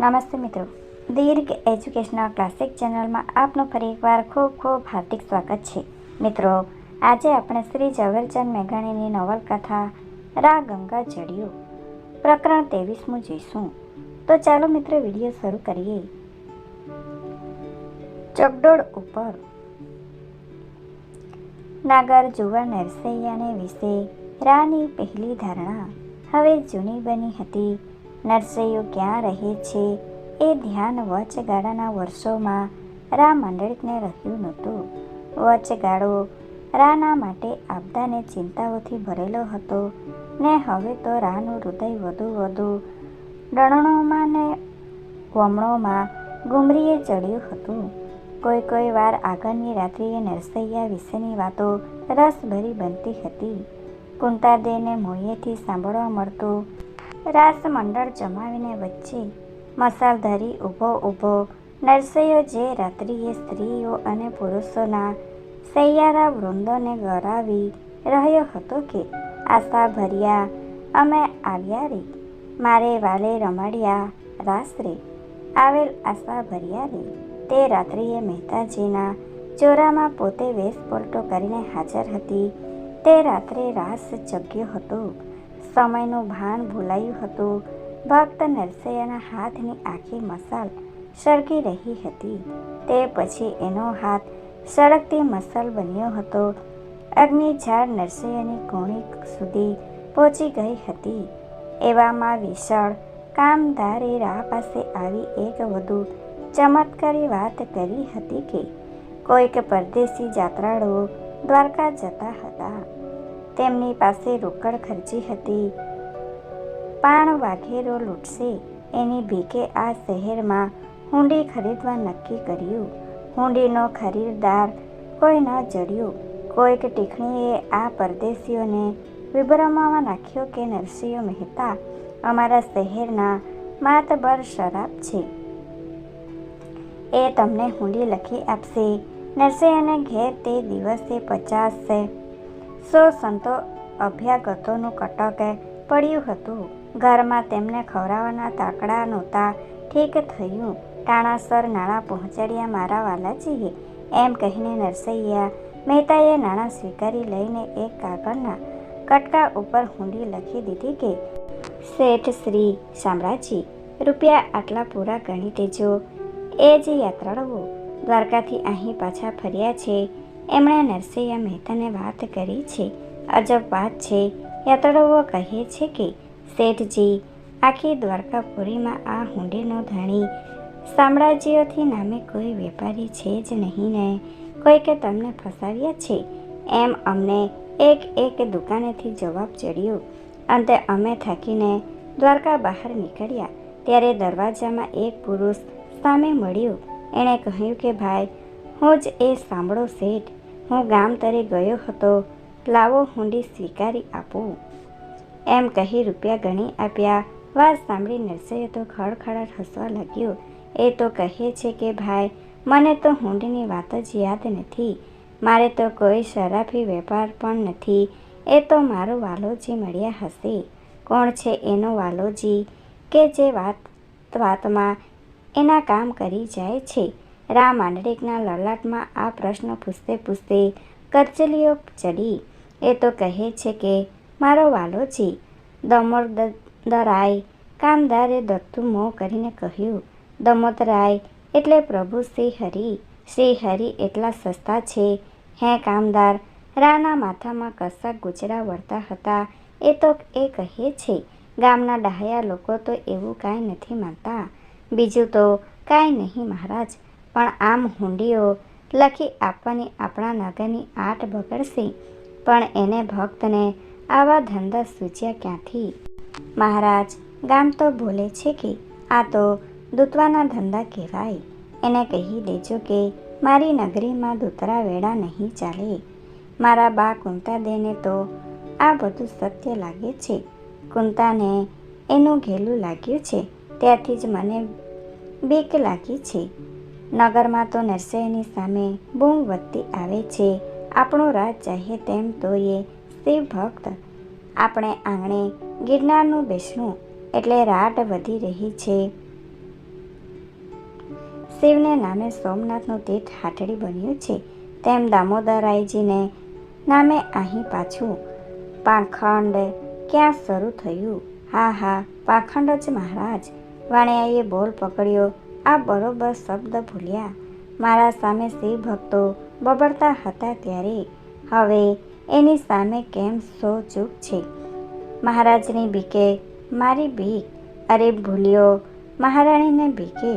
નમસ્તે મિત્રો. દીર્ઘ educational classic ચેનલમાં આપનું ફરી એકવાર ખૂબ ખૂબ હાર્દિક સ્વાગત છે. મિત્રો, આજે આપણે શ્રી ઝવેરચંદ મેઘાણીની નવલકથા રા ગંગા જડિયો પ્રકરણ ત્રેવીસમું જોઈશું. તો ચાલો મિત્રો વીડિયો શરૂ કરીએ. ચકડોળ ઉપર નાગર જુવા નરસૈયાને વિશે રાની પહેલી ધારણા હવે જૂની બની હતી. નરસૈયો ક્યાં રહે છે એ ધ્યાન વચગાળાના વર્ષોમાં રા મંડળિતને રહ્યું નહોતું. વચગાળો રાના માટે આપદાને ચિંતાઓથી ભરેલો હતો. ને હવે તો રાનું હૃદય વધુ વધુ ડણણોમાં ને વમણોમાં ગુમરીએ ચડ્યું હતું. કોઈ કોઈ વાર આગળની રાત્રિએ નરસૈયા વિશેની વાતો રસભરી બનતી હતી. કુંતાદેને મોયેથી સાંભળવા મળતું રાસ મંડળ જમાવીને વચ્ચે મસાલ ધરી ઊભો ઊભો નરસૈયો જે રાત્રિએ સ્ત્રીઓ અને પુરુષોના સૈયારા વૃંદોને ગરાવી રહ્યો હતો કે, આશા ભર્યા, અમે આવ્યા રે. મારે વાલે રમાડ્યા, રાસ આવેલ આશા ભર્યા રે. તે રાત્રિએ મહેતાજીના ચોરામાં પોતે વેશ પલટો કરીને હાજર હતી. તે રાત્રે રાસ જગ્યો હતો. સમયનું ભાન ભૂલાયું હતું. ભક્ત નરસૈયાના હાથની આખી મસાલ સળગી રહી હતી. તે પછી એનો હાથ સળગતી મસાલ બન્યો હતો. અગ્નિ ઝાડ નરસૈયાની કોણી સુધી પહોંચી ગઈ હતી. એવામાં વિશાળ કામદારે રાહ પાસે આવી એક વધુ ચમત્કારી વાત કરી હતી કે, કોઈક પરદેશી જાત્રાળુઓ દ્વારકા જતા હતા. તેમની પાસે રોકડ ખર્ચી હતી. પાણ વાઘેરો લૂંટશે, એની ભીખે આ શહેરમાં હુંડી ખરીદવા નક્કી કર્યું. હુંડીનો ખરીદદાર કોઈ ન જડ્યો. કોઈક ટીખણીએ આ પરદેશીઓને વિભ્રમમાં નાખ્યો કે નરસિંહ મહેતા, અમારા શહેરના માતબર શરાબ છે. એ તમને હુંડી લખી આપશે. નરસિંહને ઘેર તે દિવસે પચાસ સો સંતો અભ્યાગતોનું કટકે પડ્યું હતું. ઘરમાં તેમને ખવડાવવાના તાકડા નહોતા. ઠીક થયું. ટાણાસર નાણાં પહોંચાડ્યા મારા વાલાજીએ. એમ કહીને નરસૈયા મહેતાએ નાણાં સ્વીકારી લઈને એક કાગળના કટકા ઉપર હુંડી લખી દીધી કે, શેઠ શ્રી શામળાજી, રૂપિયા આટલા પૂરા ગણી દેજો એ જ યાત્રાળુઓ દ્વારકાથી અહીં પાછા ફર્યા છે. એમણે નરસૈયા મહેતાને વાત કરી છે. અજબ વાત છે. યાત્રાળુઓ કહે છે કે, શેઠજી, આખી દ્વારકાપુરીમાં આ હુંડીનો ધણી સામ્રાજ્યોથી નામે કોઈ વેપારી છે જ નહીં ને? કોઈકે તમને ફસાવ્યા છે? એમ અમને એક એક દુકાનેથી જવાબ ચડ્યો. અંતે અમે થાકીને દ્વારકા બહાર નીકળ્યા. ત્યારે દરવાજામાં એક પુરુષ સામે મળ્યો. એણે કહ્યું કે, ભાઈ હું જ એ સાંભળો શેઠ. હું ગામ તરે ગયો હતો. લાવો હુંડી સ્વીકારી આપું. એમ કહી રૂપિયા ગણી આપ્યા. વાત સાંભળી નરસૈયો તો ખડખડાટ હસવા લાગ્યો. એ તો કહે છે કે, ભાઈ, મને તો હુંડીની વાત જ યાદ નથી. મારે તો કોઈ શરાફી વેપાર પણ નથી. એ તો મારો વાલોજી મળ્યા હશે. કોણ છે એનો વાલોજી? કે જે વાત, વાતમાં એના કામ કરી જાય છે? રા માંડળીકના લલાટમાં આ પ્રશ્ન પૂછતે પૂછતે કરચલીઓ ચડી. એ તો કહે છે કે, મારો વાલો છે. દમોર દરાય કામદારે દત્તું મોં કરીને કહ્યું, દમોદરાય, એટલે પ્રભુ શ્રી હરિ. શ્રી હરિ એટલા સસ્તા છે. હે કામદાર, રાના માથામાં કશાક ગુજરા વળતા હતા. એ તો એ કહે છે, ગામના ડાહ્યા લોકો તો એવું કાંઈ નથી માનતા. બીજું તો કાંઈ નહીં મહારાજ. પણ આમ હુંડીઓ લખી આપવાની આપણા નગરની આટ બગડશે. પણ એને ભક્તને આવા ધંધા સૂચ્યા ક્યાંથી? મહારાજ, ગામ તો બોલે છે કે, આ તો દૂતવાના ધંધા કહેવાય. એને કહી દેજો કે, મારી નગરીમાં દૂતરા વેળા નહીં ચાલે. મારા બા કુંતાદેને તો આ બધું સત્ય લાગે છે. કુંતાને એનું ઘેલું લાગ્યું છે. ત્યાંથી જ મને બીક લાગી છે. નગરમાં તો નરસૈયાની સામે બૂમ વધતી આવે છે. આપણો રાજ ચાહે તેમ તોયે શિવ ભક્ત. આપણે આંગણે ગિરનારનું બેસણું એટલે રાટ વધી રહી છે. શિવને નામે સોમનાથનું તીર્થ હાટડી બન્યું છે. તેમ દામોદરાયજીને નામે અહીં પાછું પાખંડ ક્યાં શરૂ થયું? હા હા, પાખંડ જ મહારાજ. વાણિયાએ બોલ પકડ્યો. આ બરોબર શબ્દ ભૂલ્યા. મારા સામે શિવ ભક્તો બબડતા હતા ત્યારે હવે એની સામે કેમ સો ચૂક છે? મહારાજની બીકે, મારી બીક? અરે ભૂલ્યો, મહારાણીને બીકે.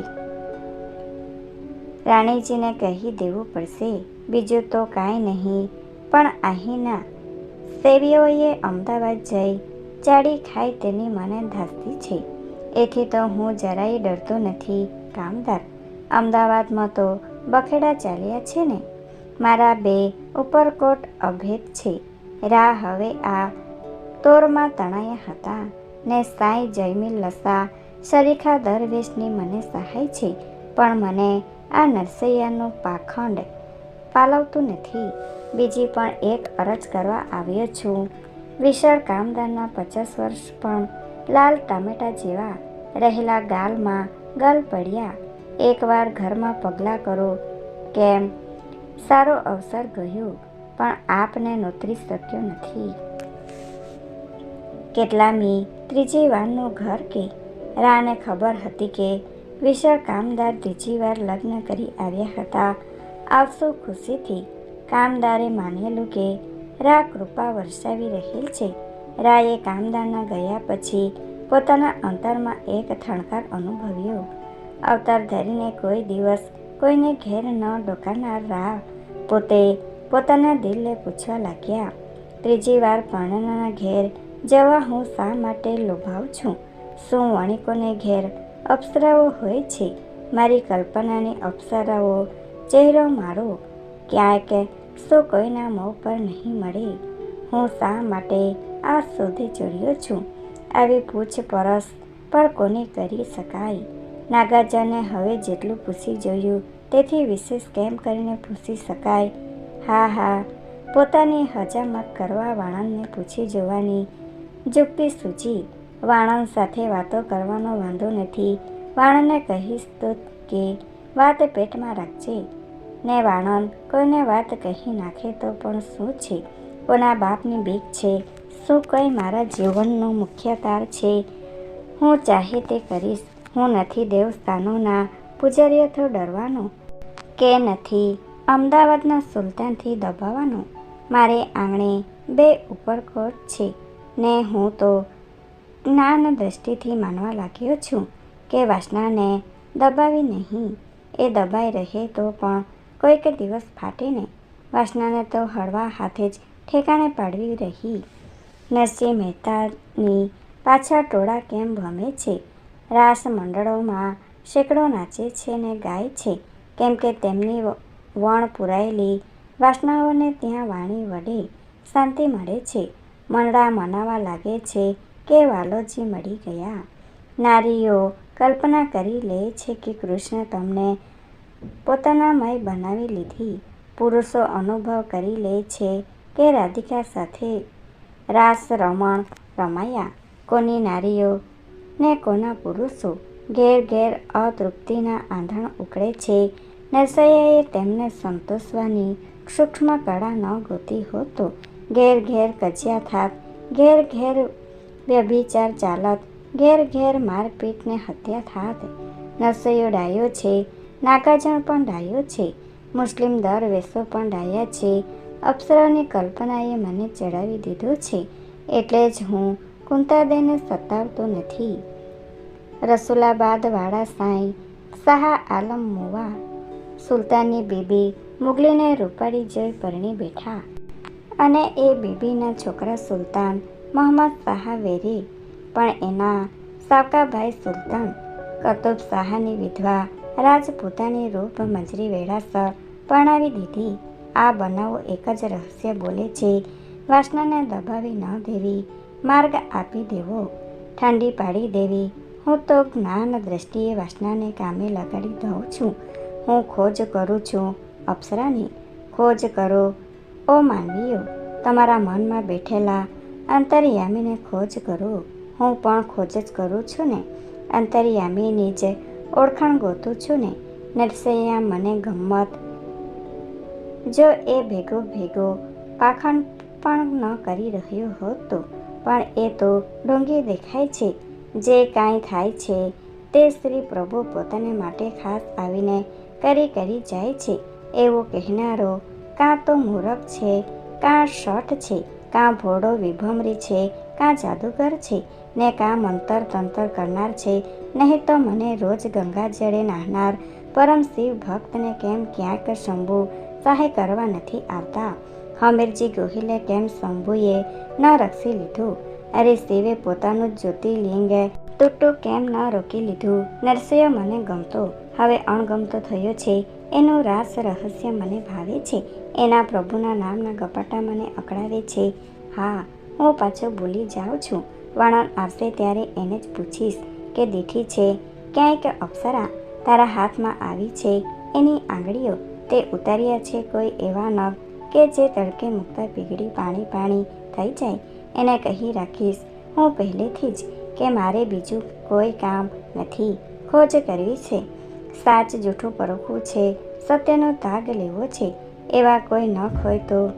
રાણીજીને કહી દેવું પડશે, બીજું તો કાંઈ નહીં, પણ અહીંના સેવીઓએ અમદાવાદ જઈ ચાડી ખાય તેની મને ધાસ્તી છે. એથી તો હું જરાય ડરતો નથી. કામદાર અમદાવાદમાં તો બખેડા ચાલ્યા છે ને. મારા બે ઉપરકોટ અભેદ છે. રા હવે આ તોરમાં તણાયા હતા ને સાંઈ જયમીલ લસા શરીખા દરવેશની મને સહાય છે, પણ મને આ નરસૈયાનું પાખંડ પાલવતું નથી. બીજી પણ એક અરજ કરવા આવ્યો છું. વિશાળ કામદારના પચાસ વર્ષ પણ લાલ ટામેટા જેવા રહેલા ગાલમાં ગલ પડ્યા. એકવાર ઘરમાં પગલાં કરો. કેમ? સારો અવસર ગયો, પણ આપને નોતરી શક્યો નથી. કેટલામી ત્રીજી વારનું ઘર કે? રાને ખબર હતી કે વિશાળ કામદાર ત્રીજી વાર લગ્ન કરી આવ્યા હતા. આવશો ખુશીથી. કામદારે માનેલું કે રા કૃપા વરસાવી રહેલ છે. રાએ કામદારના ગયા પછી પોતાના અંતરમાં એક થણકાર અનુભવ્યો. અવતાર ધરીને કોઈ દિવસ કોઈને ઘેર ન ડોકાનાર રા પોતે પોતાના દિલને પૂછવા લાગ્યા. ત્રીજી વાર પરણનાના ઘેર જવા હું શા માટે લોભાવ છું? શું વણિકોને ઘેર અપ્સરાઓ હોય છે? મારી કલ્પનાની અપ્સરાઓ ચહેરો મારો. ક્યાંક શું કોઈના મોં પર નહીં મળે? હું શા માટે આ શોધી ચડ્યો છું? આવી પૂછપરછ પણ કોને કરી શકાય? નાગાર્જુને હવે જેટલું પૂછી જોયું, તેથી વિશેષ કેમ કરીને પૂછી શકાય? હા હા, પોતાની હજામત કરવા વાણંદને પૂછી જોવાની. જુક્તિ સૂચી, વાણંદ સાથે વાતો કરવાનો વાંધો નથી. વાણંદને કહીશ તો કે, વાત પેટમાં રાખજે. ને વાણંદ, કોઈને વાત કહી નાખે તો પણ શું છે? કોના બાપની બીક છે. શું કંઈ મારા જીવનનો મુખ્ય તાર છે. હું ચાહે તે કરીશ. હું નથી દેવસ્થાનોના પૂજારીઓથી ડરવાનો. કે નથી અમદાવાદના સુલતાનથી દબાવવાનો. મારે આંગણે બે ઉપરકોટ છે ને હું તો જ્ઞાન દ્રષ્ટિથી માનવા લાગ્યો છું કે વાસનાને દબાવી નહીં. એ દબાઈ રહે તો પણ કોઈક દિવસ ફાટે ને વાસનાને તો હળવા હાથે જ ઠેકાણે પાડવી રહી. નરસિંહ મહેતાની પાછળ ટોળા કેમ ભમે છે? રાસ મંડળોમાં સેંકડો નાચે છે ને ગાય છે. કેમ કે તેમની વણ પુરાયેલી વાસનાઓને ત્યાં વાણી વડે શાંતિ મળે છે. મંડળા મનાવા લાગે છે કે વાલોજી મળી ગયા. નારીઓ કલ્પના કરી લે છે કે કૃષ્ણ તમને પોતાનામય બનાવી લીધી. પુરુષો અનુભવ કરી લે છે કે રાધિકા સાથે રાસ રમણ રમાયા. કોની નારીઓ ને કોના પુરુષો? ઘેર ઘેર અતૃપ્તિના આંધણ ઉકળે છે. નરસૈયાએ તેમને સંતોષવાની સૂક્ષ્મ કળા ન ગોતી હોતો ઘેર ઘેર કજિયા થાક ઘેર ઘેર વ્યભિચાર ચાલત, ઘેર ઘેર મારપીટ ને હત્યા થાત. નરસૈયો ડાયો છે, નાગાજણ પણ ડાયો છે, મુસ્લિમ દરવેશો પણ ડાયા છે. અપ્સરાની કલ્પનાએ મને ચડાવી દીધો છે, એટલે જ હું કુંતાદેને સતાવતો નથી. રસુલાબાદ વાળા સાંઈ શાહ આલમ મોવા, સુલતાનની બીબી મુગલીને રૂપાળી જઈ પરણી બેઠા. અને એ બીબીના છોકરા સુલતાન મોહમ્મદ શાહ વેરી, પણ એના સાવકાભાઈ સુલતાન, કતુબ શાહની વિધવા રાજપૂતાની રૂપ મંજરી વેળાસર પરણાવી દીધી. આ બનાવો એક જ રહસ્ય બોલે છે. વાસનાને દબાવી ન દેવી, માર્ગ આપી દેવો, ઠંડી પાડી દેવી. હું તો જ્ઞાન દ્રષ્ટિએ વાસનાને કામે લગાડી દઉં છું. હું ખોજ કરું છું. અપ્સરાની ખોજ કરો. ઓ માનવીઓ, તમારા મનમાં બેઠેલા અંતર્યામીને ખોજ કરો. હું પણ ખોજ જ કરું છું ને. અંતર્યામીની જ ઓળખાણ ગોતું છું ને. નરસૈયા મને ગમત જો એ ભેગો ભેગો પાખંડ પણ ન કરી રહ્યો હોત, પણ એ તો ઢોંગી દેખાય છે, જે કાંઈ થાય છે, તે શ્રી પ્રભુ પોતાને માટે ખાસ આવીને કરી કરી જાય છે, એવો કહેનારો કાં તો મૂરખ છે, કાં શઠ છે, કાં ભોળો વિભમરી છે, કાં જાદુગર છે, ને કાં મંતર તંતર કરનાર છે, નહીં તો મને રોજ ગંગા જળે નાહનાર પરમ શિવ ભક્તને કેમ ક્યાંક શંભુ સહાય કરવા નથી આવતા. હમીરજી ગોહિલે કેમ શંભુએ ન રક્ષી લીધું. અરે શિવે પોતાનું જ્યોતિર્લિંગ તૂટું કેમ ન રોકી લીધું? નરસિંહ મને ગમતો. હવે અણગમતો થયો છે. એનું રાસ રહસ્ય મને ભાવે છે. એના પ્રભુના નામના ગપાટા મને અકળાવે છે. હા, હું પાછો ભૂલી જાઉં છું. વર્ણન આવશે ત્યારે એને જ પૂછીશ કે દીઠી છે. ક્યાંય કે અપ્સરા તારા હાથમાં આવી છે. એની આંગળીઓ તે ઉતાર્યા છે કોઈ એવા નગ કે જે તડકે મૂકતા પીગળી પાણી પાણી થઈ જાય. એને કહી રાખીશ, હું પહેલેથી જ કે મારે બીજું કોઈ કામ નથી. ખોજ કરવી છે. સાચ જૂઠું પરખવું છે. સત્યનો તાગ લેવો છે. એવા કોઈ નખ હોય તો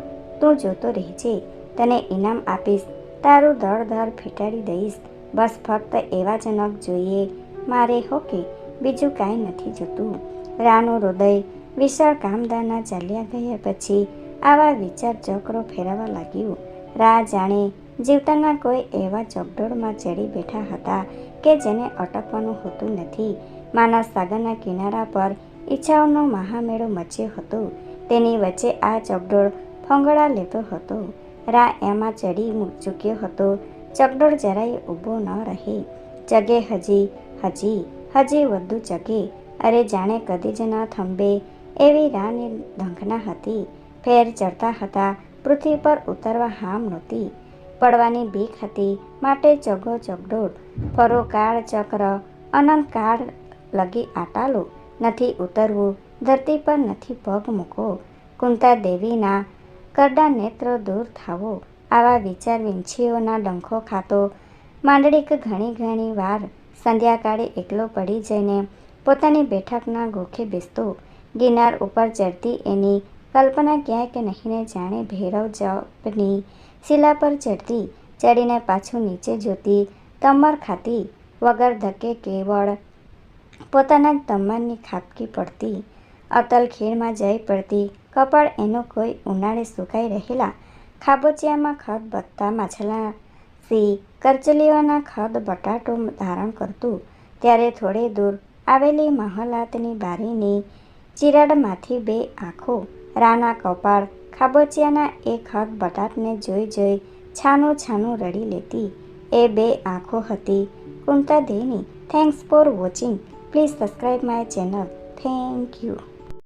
તું જોતો રહેજે. તને ઇનામ આપીશ. તારું દળ ધર ફેટાડી દઈશ. બસ ફક્ત એવા જ નખ જોઈએ. મારે હોકે બીજું કાંઈ નથી જોતું. રાનું હૃદય વિશાળ કામદારના ચાલ્યા ગયા પછી આવા વિચાર ચક્રો ફેરવા લાગ્યું. રા જાણે જીવતાના કોઈ એવા ચકડોળમાં ચડી બેઠા હતા કે જેને અટકવાનું હોતું નથી. માના સાગરના કિનારા પર ઈચ્છાઓનો મહામેળો મચ્યો હતો. તેની વચ્ચે આ ચકડોળ ફંગડા લેતો હતો. રા એમાં ચડી ચૂક્યો હતો. ચકડોળ જરાય ઊભો ન રહે. ચગે હજી હજી હજી વધુ ચગે અરે જાણે કદી જ ન થંભે. એવી રાની ઢંકના હતી. ફેર ચડતા હતા. પૃથ્વી પર ઉતરવા હામ નહોતી. પડવાની બીક હતી. માટે ચગો ચગડોળ ફરો કાળ ચક્ર, અનંત કાળ લગી આટાલો. નથી ઉતરવું. ધરતી પર નથી પગ મૂકો. કુંતા દેવીના કરડા નેત્રો દૂર થાવો. આવા વિચાર વિંછીઓના ડંખો ખાતો માંડળીક ઘણી ઘણી વાર. સંધ્યાકાળે એકલો પડી જઈને પોતાની બેઠકના ગોખે બેસતો ગિરનાર ઉપર ચડતી એની કલ્પના ક્યાંય કે નહીંને જાણે ભૈરવ જપની શિલા પર ચડતી, ચડીને પાછું નીચે જોતી, તમર ખાતી વગર ધકે કેવળ. પોતાના જ તમરની ખાપકી પડતી, અતલ ખીણમાં જઈ પડતી, કપાળ એનું કોઈ ઉનાળે સુકાઈ રહેલા. ખાબોચિયામાં ખદ બત્તા માછલા સી, કરચલીઓના ખદ બટાટો ધારણ કરતું. ત્યારે થોડે દૂર આવેલી મહલાતની બારીની ચિરાડમાંથી બે આંખો, રાના કપાળ, ખાબોચિયાના એક હક બટાટને જોઈ જોઈ છાનું છાનું રડી લેતી. એ બે આંખો હતી. કુંતા દેની thanks for watching please subscribe my channel thank you